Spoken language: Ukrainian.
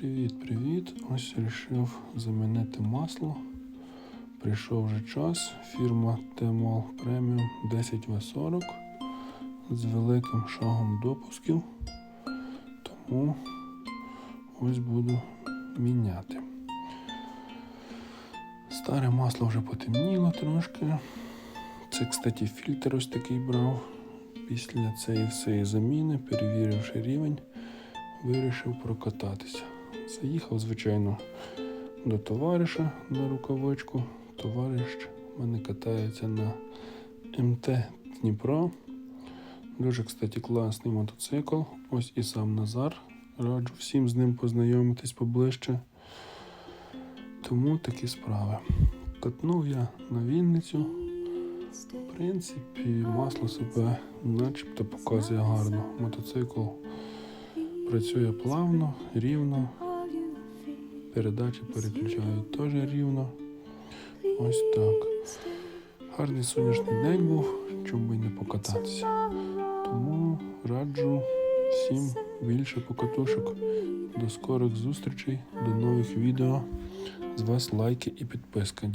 Привіт-привіт! Ось вирішив замінити масло. Прийшов вже час. Фірма T-Mall Premium 10W40 з великим шагом допусків. Тому ось буду міняти. Старе масло вже потемніло трошки. Це, кстати, фільтр ось такий брав. Після цієї всієї заміни, перевіривши рівень, вирішив прокататися. Заїхав, звичайно, до товариша на рукавичку. Товариш мене катається на МТ Дніпро. Дуже, кстати, класний мотоцикл. Ось і сам Назар. Раджу всім з ним познайомитись поближче. Тому такі справи. Катнув я на Вінницю. В принципі, масло себе начебто показує гарно. Мотоцикл працює плавно, рівно. Передачі переключають теж рівно. Ось так. Гарний сонячний день був, чому би не покататися. Тому раджу всім більше покатушок. До скорих зустрічей, до нових відео. З вас лайки і підписка.